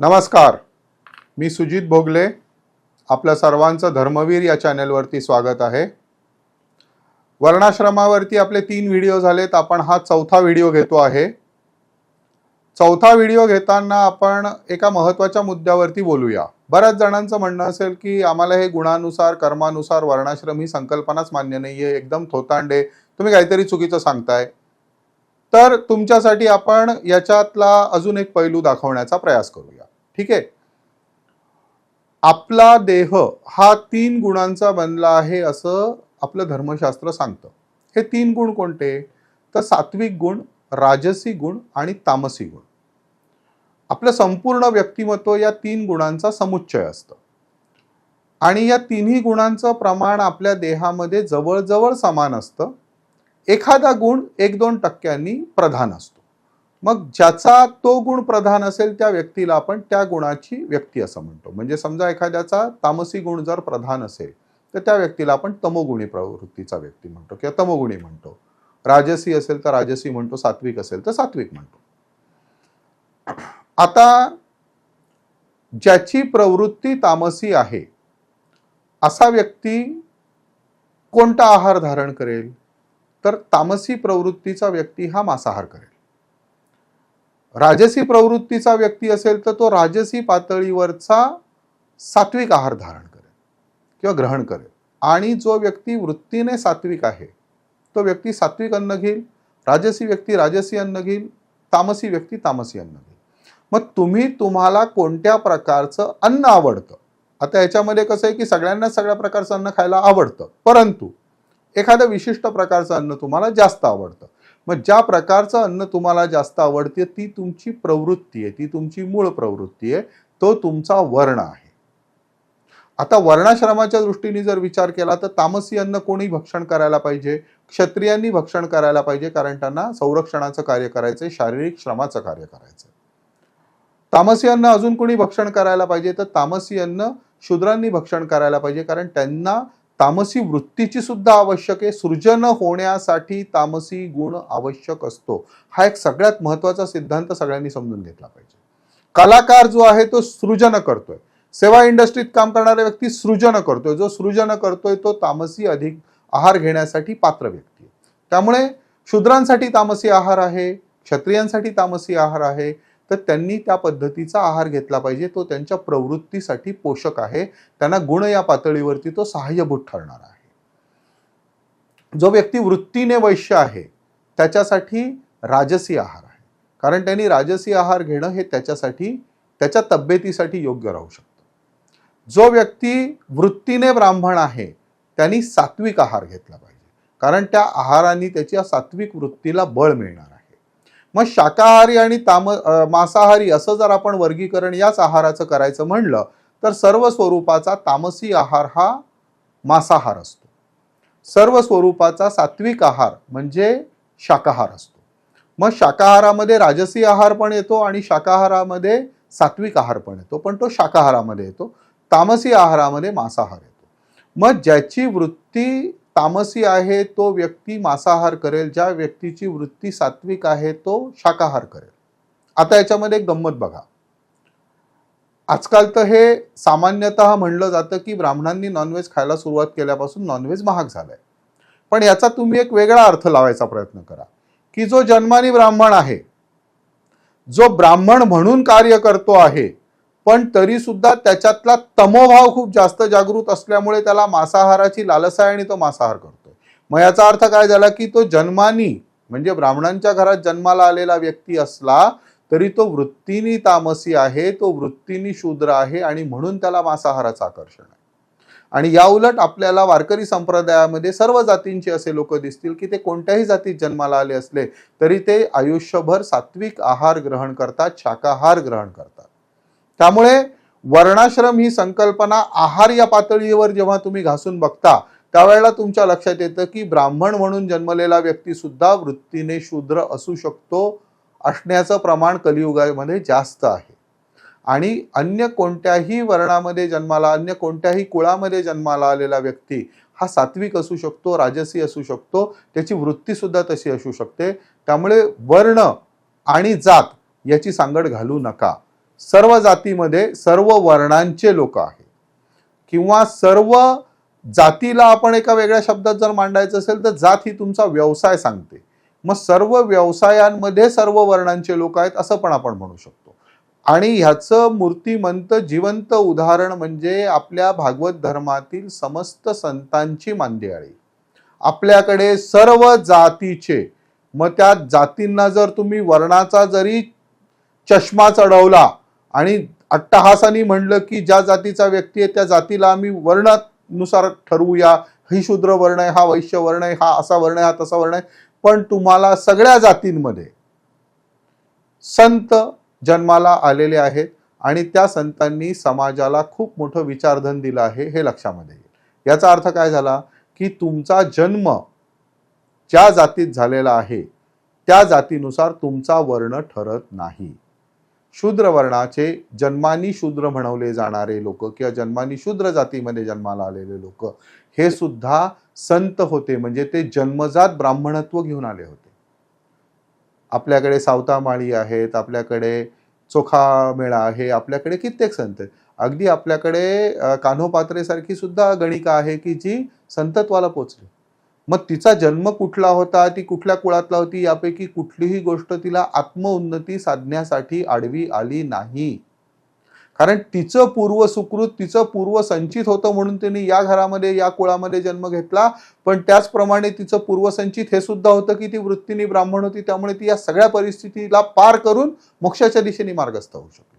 नमस्कार. मी सुजित भोगले. आपल्या सर्वांचं धर्मवीर या चॅनेलवरती स्वागत आहे. वर्णाश्रमावरती आपले तीन व्हिडिओ झालेत. आपण हा चौथा व्हिडिओ घेतो आहे. चौथा व्हिडिओ घेताना आपण एका महत्त्वाच्या मुद्द्यावरती बोलूया. बऱ्याच जणांचं म्हणणं असेल की आम्हाला हे गुणानुसार कर्मानुसार वर्णाश्रम ही संकल्पनाच मान्य नाही आहे एकदम थोतांडे. तुम्ही काहीतरी चुकीचं सांगताय. तर तुमच्यासाठी आपण याच्यातला अजून एक पैलू दाखवण्याचा प्रयास करूया. ठीक आहे? आपला देह हा तीन गुणांचा बनला आहे असं आपलं धर्मशास्त्र सांगतं. हे तीन गुण कोणते? तर सात्विक गुण राजसी गुण आणि तामसी गुण. आपलं संपूर्ण व्यक्तिमत्व या तीन गुणांचा समुच्चय असतं. आणि या तिन्ही गुणांचं प्रमाण आपल्या देहामध्ये जवळजवळ समान असतं. एखादा गुण एक दोन टक्क्यांनी प्रधान असतो. मग ज्याचा तो गुण प्रधान असेल त्या व्यक्तीला आपण त्या गुणाची व्यक्ती असं म्हणतो. म्हणजे समजा एखाद्याचा तामसी गुण जर प्रधान असेल तर त्या व्यक्तीला आपण तमोगुणी प्रवृत्तीचा व्यक्ती म्हणतो किंवा तमोगुणी म्हणतो. राजसी असेल तर राजसी म्हणतो सात्विक असेल तर सात्विक म्हणतो. आता ज्याची प्रवृत्ती तामसी आहे असा व्यक्ती कोणता आहार धारण करेल? तर तामसी प्रवृत्तीचा व्यक्ती हा मांसाहार करेल. राजसी प्रवृत्तीचा व्यक्ती असेल तर तो राजसी पातळीवरचा सात्विक आहार धारण करेल किंवा ग्रहण करेल. आणि जो व्यक्ती वृत्तीने सात्विक आहे तो व्यक्ती सात्विक अन्न घेईल राजसी व्यक्ती राजसी अन्न घेईल तामसी व्यक्ती तामसी अन्न घेईल. मग तुम्ही तुम्हाला कोणत्या प्रकारचं अन्न आवडतं? आता याच्यामध्ये कसं आहे की सगळ्यांना सगळ्या प्रकारचं अन्न खायला आवडतं परंतु एखादं विशिष्ट प्रकारचं अन्न तुम्हाला जास्त आवडतं. मग ज्या प्रकारचं अन्न तुम्हाला जास्त आवडते ती तुमची प्रवृत्ती आहे ती तुमची मूळ प्रवृत्ती आहे तो तुमचा वर्ण आहे. आता वर्णाश्रमाच्या दृष्टीने जर विचार केला तर तामसी अन्न कोणी भक्षण करायला पाहिजे? क्षत्रियांनी भक्षण करायला पाहिजे कारण त्यांना संरक्षणाचं कार्य करायचंय शारीरिक श्रमाचं कार्य करायचंय तामसी अन्न अजून कोणी भक्षण करायला पाहिजे? तर तामसी अन्न शूद्रांनी भक्षण करायला पाहिजे कारण त्यांना तामसी वृत्तीची सुद्धा आवश्यक आहे. सृजन होण्यासाठी तामसी गुण आवश्यक असतो. हा एक सगळ्यात महत्त्वाचा सिद्धांत सगळ्यांनी समजून घेतला पाहिजे. कलाकार जो आहे तो सृजन करतोय. सेवा इंडस्ट्रीत काम करणारा व्यक्ती सृजन करतोय. जो सृजन करतोय तो तामसी अधिक आहार घेण्यासाठी पात्र व्यक्ती आहे. त्यामुळे शूद्रांसाठी तामसी आहार आहे क्षत्रियांसाठी तामसी आहार आहे तर त्यांनी त्या पद्धतीचा आहार घेतला पाहिजे. तो त्यांच्या प्रवृत्तीसाठी पोषक आहे. त्यांना गुण या पातळीवरती तो सहाय्यभूत ठरणार आहे. जो व्यक्ती वृत्तीने वैश्य आहे त्याच्यासाठी राजसी आहार आहे. कारण त्यांनी राजसी आहार घेणं हे त्याच्यासाठी त्याच्या तब्येतीसाठी योग्य राहू शकतं. जो व्यक्ती वृत्तीने ब्राह्मण आहे त्यांनी सात्विक आहार घेतला पाहिजे. कारण त्या आहाराने त्याच्या सात्विक वृत्तीला बळ मिळणार आहे. मग शाकाहारी आणि ताम मांसाहारी असं जर आपण वर्गीकरण याच आहाराचं करायचं म्हणलं तर सर्व स्वरूपाचा तामसी आहार हा मांसाहार असतो. सर्व स्वरूपाचा सात्विक आहार म्हणजे शाकाहार असतो. मग शाकाहारामध्ये राजसी आहार पण येतो आणि शाकाहारामध्ये सात्विक आहार पण येतो पण तो शाकाहारामध्ये येतो. तामसी आहारामध्ये मांसाहार येतो. मग ज्याची वृत्ती तामसी आहे तो व्यक्ती मांसाहार करेल. ज्या व्यक्तीची वृत्ती सात्विक आहे तो शाकाहार करेल. आता याच्यामध्ये एक गंमत बघा. आजकाल तर हे सामान्यतः म्हणलं जातं की ब्राह्मणांनी नॉनव्हेज खायला सुरुवात केल्यापासून नॉनव्हेज महाग झालंय. पण याचा तुम्ही एक वेगळा अर्थ लावायचा प्रयत्न करा की जो जन्मानी ब्राह्मण आहे जो ब्राह्मण म्हणून कार्य करतो आहे पण तरी सुद्धा त्याच्यातला तमोभाव खूप जास्त जागृत असल्यामुळे त्याला मांसाहाराची लालसा आहे आणि तो मांसाहार करतोय. मग याचा अर्थ काय झाला की तो जन्मानी म्हणजे ब्राह्मणांच्या घरात जन्माला आलेला व्यक्ती असला तरी तो वृत्तीनी तामसी आहे तो वृत्तीनी शूद्र आहे आणि म्हणून त्याला मांसाहाराचं आकर्षण आहे. आणि या उलट आपल्याला वारकरी संप्रदायामध्ये सर्व जातींचे असे लोक दिसतील की ते कोणत्याही जातीत जन्माला आले असले तरी ते आयुष्यभर सात्विक आहार ग्रहण करतात शाकाहार ग्रहण करतात. त्यामुळे वर्णाश्रम ही संकल्पना आहार या पातळीवर जेव्हा तुम्ही घासून बघता त्यावेळेला तुमच्या लक्षात येतं की ब्राह्मण म्हणून जन्मलेला व्यक्ती सुद्धा वृत्तीने शूद्र असू शकतो. असण्याचं प्रमाण कलियुगामध्ये जास्त आहे. आणि अन्य कोणत्याही वर्णामध्ये जन्माला अन्य कोणत्याही कुळामध्ये जन्माला आलेला व्यक्ती हा सात्विक असू शकतो राजसी असू शकतो त्याची वृत्तीसुद्धा तशी असू शकते. त्यामुळे वर्ण आणि जात याची सांगड घालू नका. सर्व जातीमध्ये सर्व वर्णांचे लोक आहेत. किंवा सर्व जातीला आपण एका वेगळ्या शब्दात जर मांडायचं असेल तर जात ही तुमचा व्यवसाय सांगते. मग सर्व व्यवसायांमध्ये सर्व वर्णांचे लोक आहेत असं पण आपण म्हणू शकतो. आणि ह्याचं मूर्तिमंत जिवंत उदाहरण म्हणजे आपल्या भागवत धर्मातील समस्त संतांची मांदियाळी. आपल्याकडे सर्व जातीचे मग त्या जातींना जर तुम्ही वर्णाचा जरी चष्मा चढवला आणि अट्टहासानी म्हणलं की ज्या जातीचा व्यक्ती आहे त्या जातीला आम्ही वर्णानुसार ठरवूया. ही शूद्र वर्ण आहे हा वैश्य वर्ण आहे हा असा वर्ण आहे हा तसा वर्ण आहे. पण तुम्हाला सगळ्या जातींमध्ये संत जन्माला आलेले आहेत आणि त्या संतांनी समाजाला खूप मोठं विचारधन दिलं आहे हे लक्षामध्ये येईल. याचा अर्थ काय झाला की तुमचा जन्म ज्या जातीत झालेला आहे त्या जातीनुसार तुमचा वर्ण ठरत नाही. शूद्र वर्णाचे जन्मानी शूद्र म्हणवले जाणारे लोक किंवा जन्मानी शूद्र जातीमध्ये जन्माला आलेले लोक हे सुद्धा संत होते. म्हणजे ते जन्मजात ब्राह्मणत्व घेऊन आले होते. आपल्याकडे सावतामाळी आहेत आपल्याकडे चोखा मेळा आहे आपल्याकडे कित्येक संत अगदी आपल्याकडे अ, कान्होपात्रेसारखी सुद्धा गणिका आहे की जी संतत्वाला पोचली. मग तिचा जन्म कुठला होता ती कुठल्या कुळातला होती यापैकी कुठलीही गोष्ट तिला आत्मउन्नती साधण्यासाठी आडवी आली नाही. कारण तिचं पूर्व सुकृत तिचं पूर्व संचित होतं म्हणून तिने या घरामध्ये या कुळामध्ये जन्म घेतला. पण त्याचप्रमाणे तिचं पूर्वसंचित हे सुद्धा होतं की ती वृत्तीने ब्राह्मण होती त्यामुळे ती या सगळ्या परिस्थितीला पार करून मोक्षाच्या दिशेने मार्गस्थ होऊ शकली.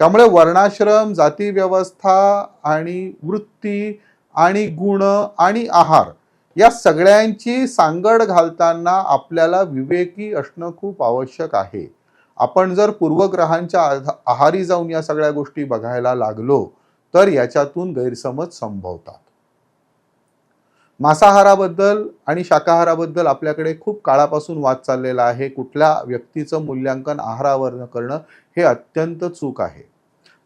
त्यामुळे वर्णाश्रम जाती व्यवस्था आणि वृत्ती आणि गुण आणि आहार या सगळ्यांची सांगड घालताना आपल्याला विवेकी असणं खूप आवश्यक आहे. आपण जर पूर्वग्रहांच्या आहारी जाऊन या सगळ्या गोष्टी बघायला लागलो तर याच्यातून गैरसमज संभवतात. मांसाहाराबद्दल आणि शाकाहाराबद्दल आपल्याकडे खूप काळापासून वाद चाललेला आहे. कुठल्या व्यक्तीचं मूल्यांकन आहारावर करणं हे अत्यंत चूक आहे.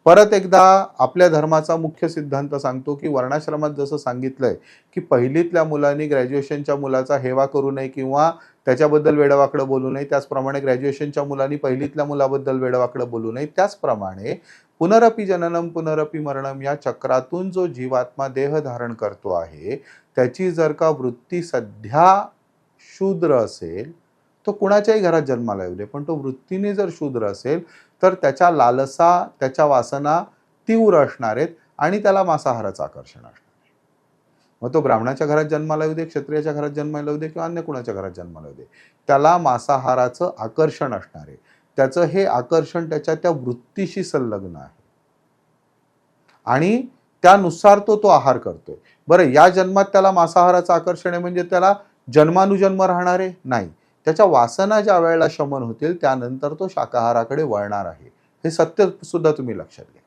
परत एकदा आपल्या धर्माचा मुख्य सिद्धांत सांगतो की वर्णाश्रमात जसं सांगितलंय की पहिलीतल्या मुलांनी ग्रॅज्युएशनच्या मुलाचा हेवा करू नये किंवा त्याच्याबद्दल वेडवाकडं बोलू नये त्याचप्रमाणे ग्रॅज्युएशनच्या मुलांनी पहिलीतल्या मुलाबद्दल वेडवाकडं बोलू नये. त्याचप्रमाणे पुनरपी जननम पुनरपी मरणम या चक्रातून जो जीवात्मा देह धारण करतो आहे त्याची जर का वृत्ती सध्या शूद्र असेल तो कुणाच्याही घरात जन्माला येऊ दे पण तो वृत्तीने जर शूद्र असेल तर त्याच्या लालसा त्याच्या वासना तीव्र असणार आहेत आणि त्याला मांसाहाराचं आकर्षण असणार आहे. मग तो ब्राह्मणाच्या घरात जन्माला येऊ दे क्षत्रियाच्या घरात जन्माला येऊ दे किंवा अन्य कुणाच्या घरात जन्माला येऊ दे त्याला मांसाहाराचं आकर्षण असणार आहे. त्याचं हे आकर्षण त्याच्या त्या वृत्तीशी संलग्न आहे. आणि त्यानुसार तो तो आहार करतोय. बरं या जन्मात त्याला मांसाहाराचं आकर्षण आहे म्हणजे त्याला जन्मानुजन्म राहणार आहे? नाही. त्याच्या वासना ज्या वेळेला शमन होतील त्यानंतर तो शाकाहाराकडे वळणार आहे. हे सत्य सुद्धा तुम्ही लक्षात घ्या.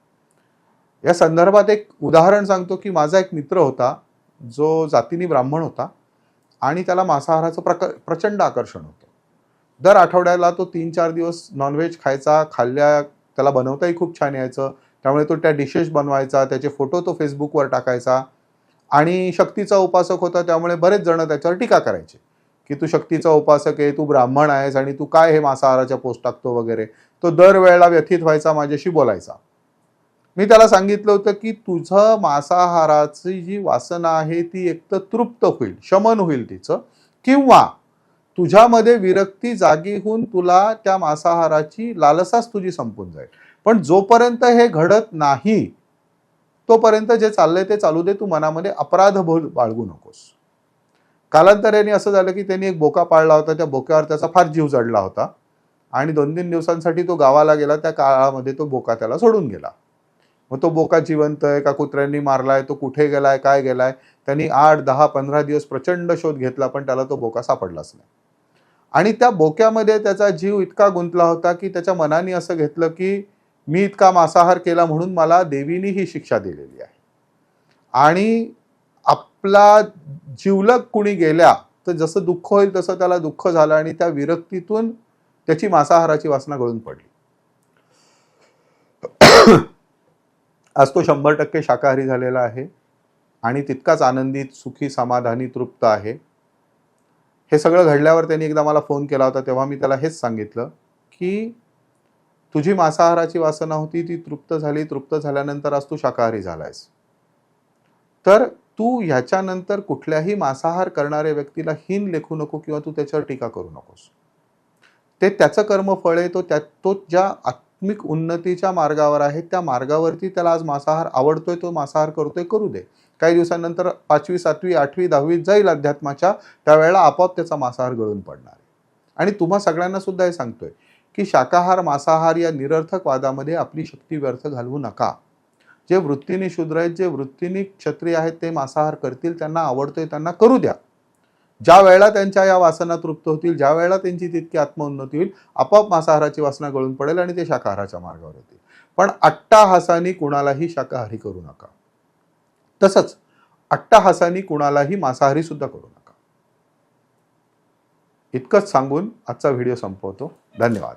या संदर्भात एक उदाहरण सांगतो की माझा एक मित्र होता जो जातीने ब्राह्मण होता आणि त्याला मांसाहाराचं प्रक प्रचंड आकर्षण होतं. दर आठवड्याला तो तीन चार दिवस नॉनव्हेज खायचा खाल्ल्या त्याला बनवताही खूप छान यायचं. त्यामुळे तो त्या डिशेस बनवायचा त्याचे फोटो तो फेसबुकवर टाकायचा आणि शक्तीचा उपासक होता त्यामुळे बरेच जण त्याच्यावर टीका करायचे. की तू शक्तीचा उपासक आहे तू ब्राह्मण आहेस आणि तू काय हे मांसाहाराच्या पोस्ट टाकतो वगैरे तो दरवेळेला व्यथित व्हायचा माझ्याशी बोलायचा. मी त्याला सांगितलं होतं की तुझं मांसाहाराची जी वासना आहे ती एकतर तृप्त होईल शमन होईल तिचं किंवा तुझ्यामध्ये विरक्ती जागी होऊन तुला त्या मांसाहाराची लालसाच तुझी संपून जाईल. पण जोपर्यंत हे घडत नाही तोपर्यंत जे चाललंय ते चालू दे तू मनामध्ये अपराध भूल बाळगू नकोस. कालांतराने असं झालं की त्यांनी एक बोका पाळला होता त्या बोक्यावर त्याचा फार जीव जडला होता. आणि दोन तीन दिवसांसाठी तो गावाला गेला त्या काळामध्ये तो बोका त्याला सोडून गेला. मग तो बोका जिवंत आहे का कुत्र्यांनी मारलाय तो कुठे गेलाय काय गेलाय? त्यांनी आठ दहा पंधरा दिवस प्रचंड शोध घेतला पण त्याला तो बोका सापडलाच नाही. आणि त्या बोक्यामध्ये त्याचा जीव इतका गुंतला होता की त्याच्या मनाने असं घेतलं की मी इतका मांसाहार केला म्हणून मला देवीने ही शिक्षा दिलेली आहे. आणि आपला जिवलग कुणी गेल्या तर जसं दुःख होईल तसं त्याला दुःख झालं आणि त्या विरक्तीतून त्याची मांसाहाराची वासना गळून पडली. आज तो शंभर टक्के शाकाहारी झालेला आहे आणि तितकाच आनंदित सुखी समाधानी तृप्त आहे. हे सगळं घडल्यावर त्यांनी एकदा मला फोन केला होता तेव्हा मी त्याला हेच सांगितलं की तुझी मांसाहाराची वासना होती ती तृप्त झाली तृप्त झाल्यानंतर आज तू शाकाहारी झालायस. तर तू ह्याच्यानंतर कुठल्याही मांसाहार करणाऱ्या व्यक्तीला हीन लेखू नको किंवा तू त्याच्यावर टीका करू नकोस. ते त्याचं कर्मफळ आहे तो त्या तो ज्या आत्मिक उन्नतीच्या मार्गावर आहे त्या मार्गावरती त्याला आज मांसाहार आवडतोय तो मांसाहार करतोय करू दे. काही दिवसानंतर पाचवी सातवी आठवी दहावीत जाईल अध्यात्माच्या त्यावेळेला आपोआप त्याचा मांसाहार गळून पडणार आहे. आणि तुम्हा सगळ्यांना सुद्धा हे सांगतोय की शाकाहार मांसाहार या निरर्थक वादामध्ये आपली शक्ती व्यर्थ घालवू नका. जे वृत्तीने शूद्र आहेत जे वृत्तीने क्षत्रिय आहेत ते मांसाहार करतील त्यांना आवडतोय त्यांना करू द्या. ज्या वेळेला त्यांच्या या वासना तृप्त होतील ज्या वेळेला त्यांची तितकी आत्मोन्नती होईल आपोआप मांसाहाराची वासना गळून पडेल आणि ते शाकाहाराच्या मार्गावर येतील. पण अट्टाहासानी कुणालाही शाकाहारी करू नका. तसंच अट्टाहासानी कुणालाही मांसाहारी सुद्धा करू नका. इतकंच सांगून आजचा व्हिडिओ संपवतो. धन्यवाद.